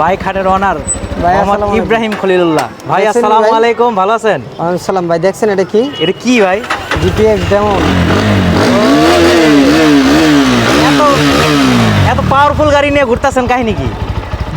Bike হাটের honour Ibrahim খলিলুল্লাহ। ভাই আসসালামু আলাইকুম ভালো আছেন? আসসালাম সালাম ভাই দেখছেন এটা কি? এটা কি ভাই? জিপিএক্স ডেমন এত এত পাওয়ারফুল গাড়ি নিয়ে ঘুরতেছেন কাহিনী কি?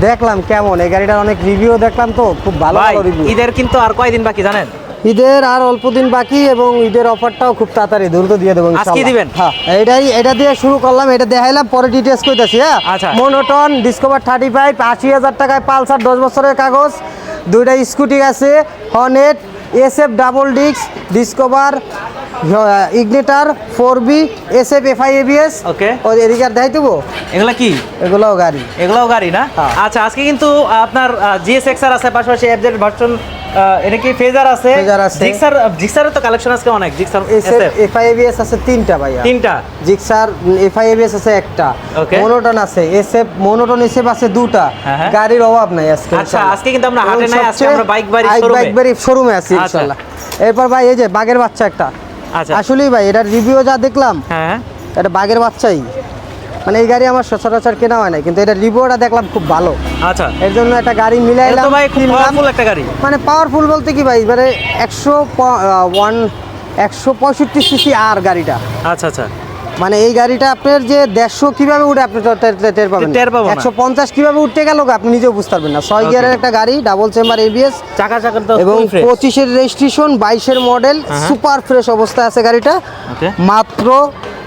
দেখলাম কেমন এই গাড়িটার অনেক রিভিউ দেখলাম তো খুব ভালো ভালো রিভিউ ঈদের কিন্তু আর কয়দিন বাকি জানেন? ঈদের আর অল্প দিন বাকি এবং ঈদের অফারটাও খুব তাড়াতাড়ি দ্রুত দিয়ে দেবো আজকে দিবেন? হ্যাঁ এটাই এটা দিয়ে শুরু করলাম এটা দেখাইলাম পরে ডিটেলস কইতাছি হ্যাঁ আচ্ছা। মোনোটন ডিসকভার থার্টি ফাইভ আশি হাজার টাকায় পালসার দশ বছরের কাগজ দুইটা স্কুটি আছে Hornet S F double disc Discover Igniter four B S F F I ABS okay ও এদিকে আর দেখাই দেবো এগুলা কি? এগুলোও গাড়ি। এগুলাও গাড়ি না? হ্যাঁ। আচ্ছা আজকে কিন্তু আপনার জিএস এক্সআর আছে পাশাপাশি এফজেড ভার্সন এটা কি ফেজার আছে? Fazer আছে। জিক্সার জিক্সারের তো কালেকশন আজকে অনেক Gixxer S F F I ABS আছে তিনটা ভাইয়া। তিনটা? জিক্সার এফআইএবিএস আছে একটা। মনোটন আছে এসএফ মনোটন এসএফ আছে দুটা। হ্যাঁ, হ্যাঁ। গাড়ির অভাব নাই আজকে আচ্ছা, আজকে কিন্তু আমরা হাটে নাই, আজকে আমরা বাইক বাড়ির বাইক- বাড়ির শোরুমে আছি আচ্ছা। ইনশাআল্লাহ এরপর ভাই এই যে বাঘের বাচ্চা একটা। আচ্ছা। আসলেই ভাই এটার রিভিউ যা দেখলাম হ্যাঁ। এটা বাঘের বাচ্চাই। মানে এই গাড়ি আমার সচরাচর কেনা হয় না কিন্তু এটা রিভিউটা দেখলাম খুব ভালো। আচ্ছা। এর জন্য একটা গাড়ি মিলাইলাম তো ভাই খুব পাওয়ারফুল একটা গাড়ি। মানে পাওয়ারফুল বলতে কি ভাই মানে একশো ওয়ান একশো পঁয়ষট্টি সিসি আর গাড়িটা। আচ্ছা আচ্ছা। মানে এই গাড়িটা আপনার যে দেড়শো কীভাবে উঠে আপনি টের- পাবেন। একশো পঞ্চাশ কীভাবে উঠতে গেল আপনি নিজেও বুঝতে পারবেন না। ছয় গিয়ারের একটা গাড়ি ডাবল চেম্বার এবিএস চাকা চাকা এবং পঁচিশের রেজিস্ট্রেশন বাইশের মডেল। সুপার ফ্রেশ অবস্থায় আছে গাড়িটা। মাত্র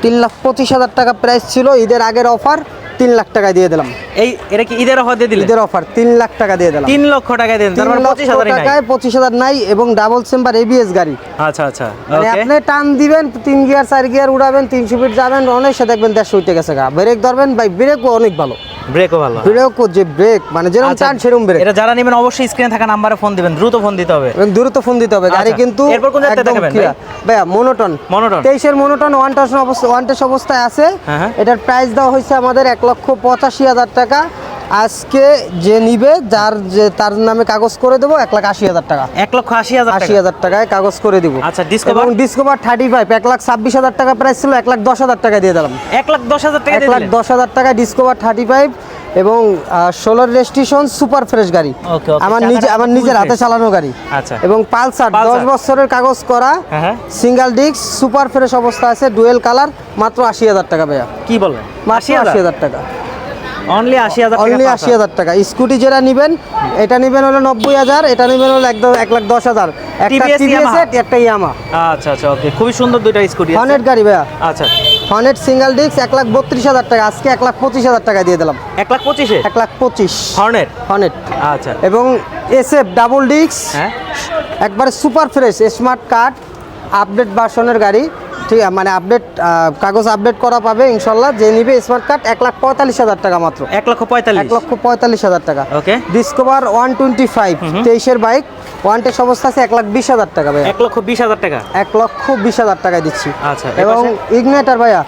তিন লাখ পঁচিশ হাজার টাকা প্রাইস ছিল ঈদের আগের অফার তিন লাখ টাকা দিয়ে দিলাম। এই এটা কি ঈদের অফার দিয়ে দিলেন ঈদের অফার তিন লাখ টাকা দিয়ে দিলাম। তিন লক্ষ টাকা দেন তার মানে পঁচিশ হাজারই নাই। টাকায় পঁচিশ হাজার নাই এবং ডাবল চেম্বার এবিএস গাড়ি। আচ্ছা আচ্ছা মানে আপনি টান দিবেন তিন গিয়ার চার গিয়ার উড়াবেন তিনশো ফিট যাবেন অনেক সাথে দেখবেন দেড়শো উঠে গেছে গা। ব্রেক ধরবেন ভাই ব্রেকও অনেক ভালো। ব্রেকও ভালো। যে ব্রেক মানে যেরকম আচ্ছা, চান সেরকম ব্রেক এটা যারা নেবেন অবশ্যই স্ক্রিনে থাকা নাম্বারে ফোন দিবেন দ্রুত ফোন দিতে হবে। এবং দ্রুত ফোন দিতে হবে গাড়ি আচ্ছা, কিন্তু এরপর কোন দেখাবেন clear। ভাইয়া মনোটন Monoton। তেইশের মনোটন ওয়ান টাস অবস্থা ওয়ান টাস অবস্থায় আছে। হ্যাঁ, হ্যাঁ। এটার প্রাইস দেওয়া হয়েছে আমাদের এক লক্ষ পঁচাশি হাজার টাকা। আজকে যে নিবে যার যে তার নামে কাগজ করে দেবো এক লাখ আশি হাজার টাকা। এক লক্ষ আশি হাজার আশি হাজার টাকায় কাগজ করে দিব। আচ্ছা? এবং ডিসকভার থার্টি ফাইভ এক লাখ ছাব্বিশ হাজার টাকা প্রাইস ছিল এক লাখ দশ হাজার টাকা দিয়ে দিলাম। এক লাখ দশ হাজার টাকা এক লাখ দশ হাজার টাকা ডিসকভার থার্টি ফাইভ এবং সোলার রেজিস্ট্রেশন সুপার ফ্রেশ গাড়ি। okay, আমার নিজে আমার নিজের হাতে চালানো গাড়ি। আচ্ছা। এবং পালসার দশ বছরের কাগজ করা হ্যাঁ, হ্যাঁ। সিঙ্গেল ডিস্ক সুপার ফ্রেশ অবস্থা আছে ডুয়েল কালার মাত্র আশি হাজার টাকা ভাইয়া। কি মাত্র আশি হাজার টাকা। অনলি আশি হাজার অনলি আশি হাজার টাকা। স্কুটি যেটা নেবেন এটা নেবেন হলো নব্বই হাজার এটা নেবেন হলো একদম এক লাখ দশ হাজার। একটা টিভিএস একটা ইয়ামা আচ্ছা আচ্ছা ওকে খুবই সুন্দর দুইটা স্কুটি হনেট গাড়ি ভাইয়া। আচ্ছা। হনেট সিঙ্গেল ডিস্ক এক লাখ বত্রিশ হাজার টাকা। আজকে এক লাখ পঁচিশ হাজার টাকা দিয়ে দিলাম। এক লাখ পঁচিশে? এক লাখ পঁচিশ। হর্নের হনেট আচ্ছা। এবং এসএফ ডাবল ডিস্ক হ্যাঁ। একবারে super fresh smart card update ভার্সনের গাড়ি। ঠিক মানে আপডেট কাগজ আপডেট করা পাবে ইনশাল্লাহ যে নিবে স্মার্ট কার্ড এক লাখ পঁয়তাল্লিশ হাজার টাকা মাত্র। এক লক্ষ পঁয়তাল্লিশ? এক লক্ষ পঁয়তাল্লিশ হাজার টাকা। Okay Discover one twenty five তেইশের বাইক ওয়ান টেস অবস্থা আছে এক লাখ বিশ হাজার টাকা ভাইয়া। এক লক্ষ বিশ হাজার টাকা? এক লক্ষ বিশ হাজার টাকায় দিচ্ছি। আচ্ছা, এবং এপাশে? ইগনেটার ভাইয়া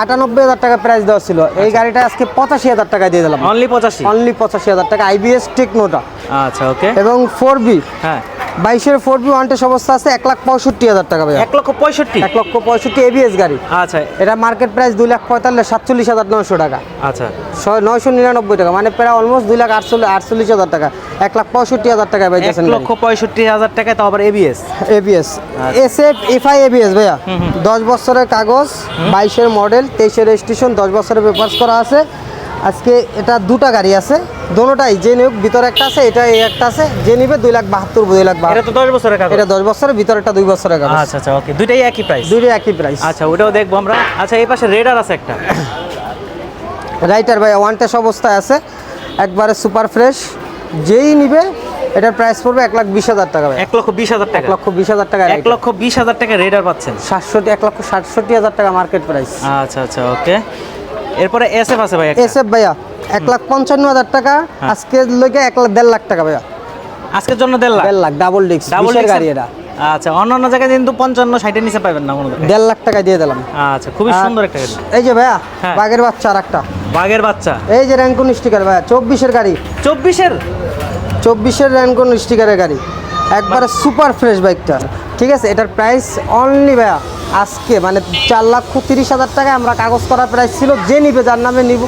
আটানব্বই হাজার টাকা প্রাইস দেওয়া ছিল। এই গাড়িটা আজকে পঁচাশি হাজার টাকা দিয়ে দিলাম। অনলি পঁচাশি? অনলি পঁচাশি হাজার টাকা আইবিএস টেকনোটা আচ্ছা ওকে এবং ফোর বি হ্যাঁ। বাইশের ফোর বি ওয়ান টেস অবস্থা আছে এক লাখ পঁয়ষট্টি হাজার টাকা এক লক্ষ পঁয়ষট্টি? এক লক্ষ পঁয়ষট্টি এবিএস গাড়ি। আচ্ছা। এটা মার্কেট প্রাইস দুই লাখ পঁয়তাল্লিশ সাতচল্লিশ হাজার নয়শো টাকা। আচ্ছা। নয়শো নিরানব্বই টাকা মানে প্রায় অলমোস্ট দুই লাখ আটচল্লিশ আটচল্লিশ হাজার টাকা। এক লাখ পঁয়ষট্টি হাজার টাকা ভাই এক লক্ষ পঁয়ষট্টি হাজার টাকায় তো আবার ABS ABS S F FI ABS ভাইয়া। দশ বছরের কাগজ বাইশের মডেল তেইশের রেজিস্ট্রেশন দশ বছরের পেপার্স করা আছে। আজকে এটা দুটা গাড়ি আছে দোনোটাই যে নিয়োগ ভিতরে একটা আছে এটা এই একটা আছে যে নিবে দুই লাখ বাহাত্তর দুই লাখ এটা তো দশ বছরের কাগজ। এটা দশ বছরের ভিতরেটা দুই বছরের কাগজ। আচ্ছা আচ্ছা ওকে দুইটাই একই প্রাইস দুইটাই একই প্রাইস আচ্ছা ওটাও দেখব আমরা। আচ্ছা এই পাশে রেডার আছে একটা। রাইটার ভাই ওয়ান টেস অবস্থায় আছে একবারে সুপার ফ্রেশ যেই নিবে এটার প্রাইস পড়বে এক লাখ বিশ হাজার টাকা ভাই। এক লক্ষ বিশ হাজার এক টাকা লক্ষ বিশ হাজার টাকা এক লক্ষ বিশ হাজার টাকা রেডার পাচ্ছেন। সাতষট্টি এক লক্ষ সাতষট্টি হাজার টাকা মার্কেট প্রাইস আচ্ছা আচ্ছা ওকে এরপরে এসএফ আছে ভাই একটা। এস এফ ভাইয়া এক লাখ পঞ্চান্ন হাজার টাকা হ্যাঁ। আজকে লোকে এক লাখ দেড় লাখ টাকা ভাইয়া। আজকের জন্য দেড় লাখ? দেড় লাখ ডাবল ডিস্ক ডাবল গাড়ি এটা। আচ্ছা অন্য অন্য জায়গায় কিন্তু পঞ্চান্ন ষাটের নিচে পাবেন না কোনো। দেড় লাখ টাকা দিয়ে দিলাম। আচ্ছা খুবই সুন্দর একটা গাড়ি। এই যে ভাইয়া হ্যাঁ। বাঘের বাচ্চা আর একটা। বাঘের বাচ্চা? এই যে র্যাঙ্কুন স্টিকার ভাইয়া চব্বিশের গাড়ি। চব্বিশের? চব্বিশের র্যাঙ্কুন স্টিকারের গাড়ি। একবারে সুপার ফ্রেশ বাইকটা ঠিক আছে এটার প্রাইস অনলি ভাইয়া। আজকে মানে চার লাখ তিরিশ হাজার টাকা আমরা কাগজ করা প্রাইস ছিল যে নিবে যার নামে নিব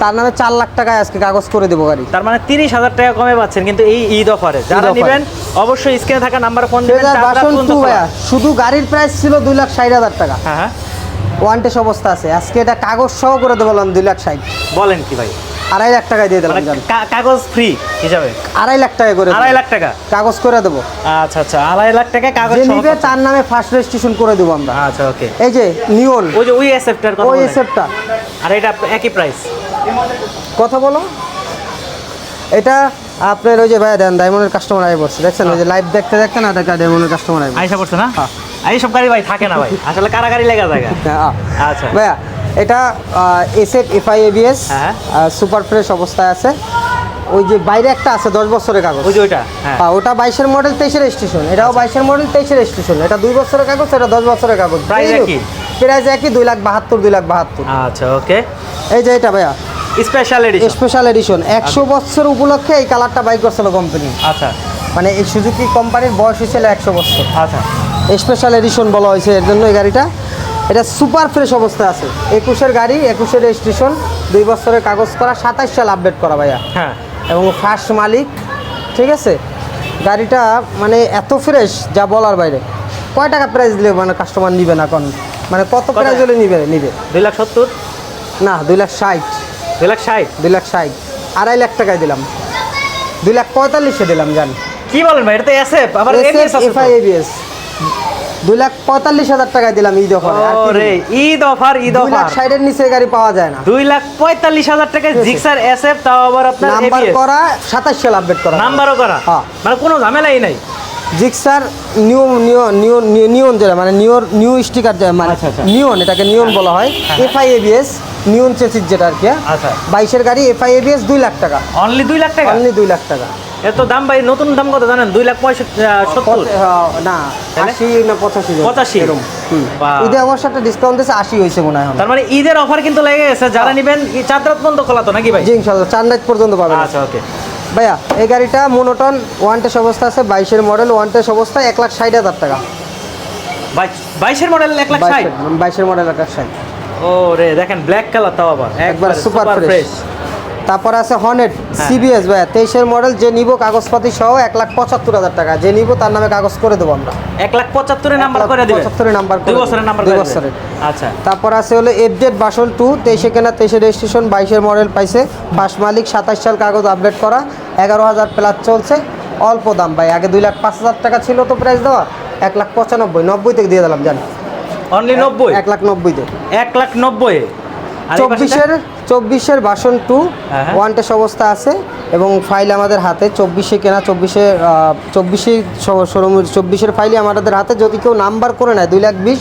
তার নামে চার লাখ টাকায় আজকে কাগজ করে দেবো গাড়ি। তার মানে তিরিশ হাজার টাকা কমে পাচ্ছেন কিন্তু এই ঈদ অফারে। যারা। নেবেন অবশ্যই স্ক্রিনে থাকা নাম্বার ফোন দিবেন শুধু গাড়ির প্রাইস ছিল দুই লাখ ষাট হাজার টাকা। হ্যাঁ হ্যাঁ। ওয়ান্টেস অবস্থা আছে। আজকে এটা কাগজ সহ করে দেবো দুই লাখ ষাট। বলেন কি ভাই? আড়াই লাখ টাকায় দিয়ে দিলাম মানে কাগজ ফ্রি হিসাবে? আড়াই লাখ টাকা করে আড়াই লাখ টাকা? কাগজ করে দেবো। আচ্ছা আচ্ছা আড়াই লাখ টাকা কাগজ নিবে তার নামে ফার্স্ট রেজিস্ট্রেশন করে দেবো আমরা। আচ্ছা ওকে এই যে নিয়ন ওই যে ওই এসএফটার কথা ওই। এসএফটা আর এটা একই প্রাইস কথা বলো। এটা আপনার ওই যে ভাইয়া দেন ডায়মন্ডের কাস্টমার আই বসছে দেখছেন? ওই যে লাইভ দেখতে দেখতে না দেখা ডায়মন্ডের কাস্টমার আই আইসা পড়ছে না? হ্যাঁ। এই সব গাড়ি ভাই থাকে না ভাই। আসলে কারাগারি লেগা জায়গা। আচ্ছা। ভাইয়া এটা SF FI ABS. Super fresh অবস্থায় আছে। ওই যে বাইরে একটা আছে দশ বছরের কাগজ। ওই যে ওইটা হ্যাঁ। হ্যাঁ, ওটা বাইশের মডেল তেইশের স্টেশন এটাও বাইশের মডেল তেইশের স্টেশন এটা দুই বছরের কাগজ এটা দশ বছরের কাগজ। Price একই? প্রাইস একই দুই লাখ বাহাত্তর দুই লাখ বাহাত্তর। আচ্ছা ওকে। এই যে এটা ভাইয়া। স্পেশাল এডিশন স্পেশাল এডিশন একশো বছর উপলক্ষে এই কালারটা বাইক করছিল কোম্পানি আচ্ছা। মানে এই সুজুকি কোম্পানির বয়স হয়েছিল একশো বছর। আচ্ছা। স্পেশাল এডিশন বলা হয়েছে এর জন্য এই গাড়িটা। এটা সুপার ফ্রেশ অবস্থায় আছে। একুশের গাড়ি একুশের রেজিস্ট্রেশন দুই বছরের কাগজ করা সাতাশ সাল আপডেট করা ভাইয়া। হ্যাঁ। এবং ফার্স্ট মালিক ঠিক আছে? গাড়িটা মানে এত ফ্রেশ যা বলার বাইরে। কয় টাকা প্রাইস দিলে মানে কাস্টমার নিবে না কোন মানে কত প্রাইস হলে নিবে? নিবে। দুই লাখ সত্তর? না দুই লাখ ষাট। দুই লাখ ষাট? দুই লাখ ষাট। আড়াই লাখ টাকায় দিলাম। দুই লাখ পঁয়তাল্লিশে দিলাম জান। কি বলেন ভাই? এটা তো এসএফ আবার এফআই এবিএস দুই লাখ পঁয়তাল্লিশ হাজার টাকায় দিলাম ঈদ অফার আর রে ঈদ অফার ঈদ অফার লাখ ষাটের নিচে গাড়ি পাওয়া যায় না। দুই লাখ পঁয়তাল্লিশ হাজার টাকায় জিক্সার এসএফ তাও আবার আপনার নাম্বার করা সাতাশ সাল আপডেট করা নাম্বারও করা? হ্যাঁ। মানে কোনো ঝামেলাই নাই। জিক্সার নিউ নিউ নিউ নিয়ন যেটা মানে নিউর নিউ স্টিকার মানে আচ্ছা, আচ্ছা। এটাকে নিয়ন বলা হয়। এফআই এবিএস নিয়ন চেসিস যেটা আর কি হ্যাঁ? আচ্ছা। বাইশের গাড়ি এফআই এবিএস দুই লাখ টাকা। অনলি দুই লাখ টাকা? অনলি দুই লাখ টাকা। এত দাম ভাই নতুন দাম কত জানেন? দুই লাখ পঁয়ষট্টি হ্যাঁ, না আশি না পঁচাশি পঁচাশি? এরকম। হুম। বাহ। ঈদে অবশ্য একটা ডিসকাউন্ট দিয়েছে আশি হয়েছে মনে হয় তার মানে ঈদের অফার কিন্তু লেগে গেছে। যারা নিবেন চার রাত পর্যন্ত খোলা তো নাকি ভাই? জি ইনশাল্লাহ চার নাইট পর্যন্ত পাবেন। আচ্ছা ওকে। ভাইয়া এই গাড়িটা মোনোটন ওয়ান টেস অবস্থা আছে বাইশের মডেল ওয়ান টেস অবস্থা এক লাখ ষাট হাজার টাকা। বাইশের মডেল এক লাখ ষাট? বাইশের মডেল এক লাখ ষাট। ও রে দেখেন ব্ল্যাক কালার তাও আবার। একবার সুপার ফ্রেশ তারপরে আছে হনেট হ্যাঁ। সিবিএস ভাইয়া তেইশের মডেল যে নিব কাগজপাতি সহ এক লাখ পঁচাত্তর হাজার টাকা। যে নিব তার নামে কাগজ করে দেবো আমরা। এক লাখ পঁচাত্তরের নাম্বার করে দিবেন পঁচাত্তরের নাম্বার দুই বছরের নাম্বার দুই বছরের। আচ্ছা। তারপর আছে হলো এফজেড বাসন টু তেইশে কেনা তেইশে রেজিস্ট্রেশন বাইশের মডেল পাইছে। ফার্স্ট মালিক সাতাশ সাল কাগজ আপডেট করা। এগারো হাজার প্লাস চলছে। অল্প দাম ভাই আগে দুই লাখ পাঁচ হাজার টাকা ছিল তো প্রাইস দেওয়া এক লাখ পঁচানব্বই নব্বই থেকে দিয়ে দিলাম জানি অনলি নব্বই? এক লাখ নব্বইতে এক লাখ নব্বই? চব্বিশের চব্বিশের বাসন টু হ্যাঁ, হ্যাঁ। ওয়ান টেস অবস্থা আছে এবং ফাইল আমাদের হাতে চব্বিশে কেনা চব্বিশে চব্বিশে শোরুম চব্বিশের ফাইলই আমাদের হাতে যদি কেউ নাম্বার করে নেয় দুই লাখ বিশ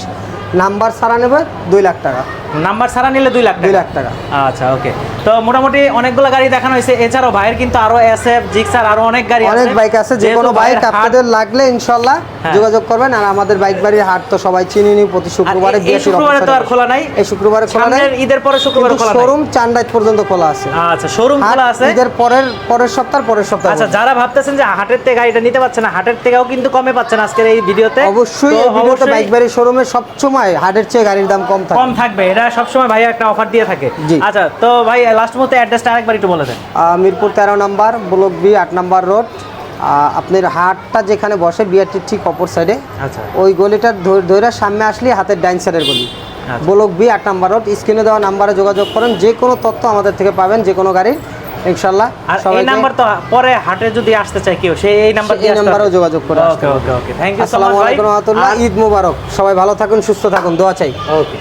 নাম্বার সারা নেবে দুই লাখ টাকা। নাম্বার ছাড়া নিলে দুই লাখ দুই লাখ টাকা। আচ্ছা ওকে তো মোটামুটি অনেকগুলো গাড়ি দেখানো হয়েছে। এছাড়াও ভাইয়ের কিন্তু আরও এসএফ জিক্সার আরও অনেক গাড়ি অনেক বাইক আছে যে কোনো বাইক আপনাদের লাগলে ইনশাল্লাহ হ্যাঁ। যোগাযোগ করবেন। আর আমাদের বাইক বাড়ির হাট তো সবাই চিনি নি প্রতি শুক্রবারে এই- শুক্রবারে তো আর খোলা নাই। এই শুক্রবারে খোলা নাই। ঈদের পরে শুক্রবারে খোলা শোরুম চান্ডাইত পর্যন্ত খোলা আছে। আচ্ছা শোরুম খোলা আছে। ঈদের পরের পরের সপ্তাহ পরের সপ্তাহ আচ্ছা যারা ভাবতেছেন যে হাটের থেকে গাড়িটা নিতে পারছেন না হাটের থেকেও কিন্তু কমে পাচ্ছেন আজকের এই ভিডিওতে। অবশ্যই এই ভিডিওতে বাইক বাড়ির শোরুমে সবসময় হাটের চেয়ে গাড়ির দাম কম থাকে। কম থাকবে এটা সবসময় ভাই একটা অফার দিয়ে থাকে। আচ্ছা তো ভাই লাস্ট মধ্যে অ্যাড্রেসটা আরেকবার একটু বলে দেন। মিরপুর তেরো নাম্বার ব্লক বি আট নাম্বার রোড। আপনার হাটটা যেখানে বসে বিআরটির ঠিক অপর সাইডে আচ্ছা। ওই গলিটার ধরে সামনে আসলে হাতের ডাইন সাইডের গলি। আচ্ছা। ব্লক বি আট নাম্বার রোড। স্ক্রিনে দেওয়া নাম্বারে যোগাযোগ করেন। যে কোনো তথ্য আমাদের থেকে পাবেন যে কোনো গাড়ির ইনশাল্লাহ আর এই নাম্বার তো পরে হাটে যদি আসতে চায় কেউ সেই এই নাম্বার এই নাম্বারেও যোগাযোগ করে ওকে ওকে ওকে থ্যাংক ইউ আসসালামু আলাইকুম রহমতুল্লাহ। ঈদ মুবারক। সবাই ভালো থাকুন সুস্থ থাকুন। দোয়া চাই। ওকে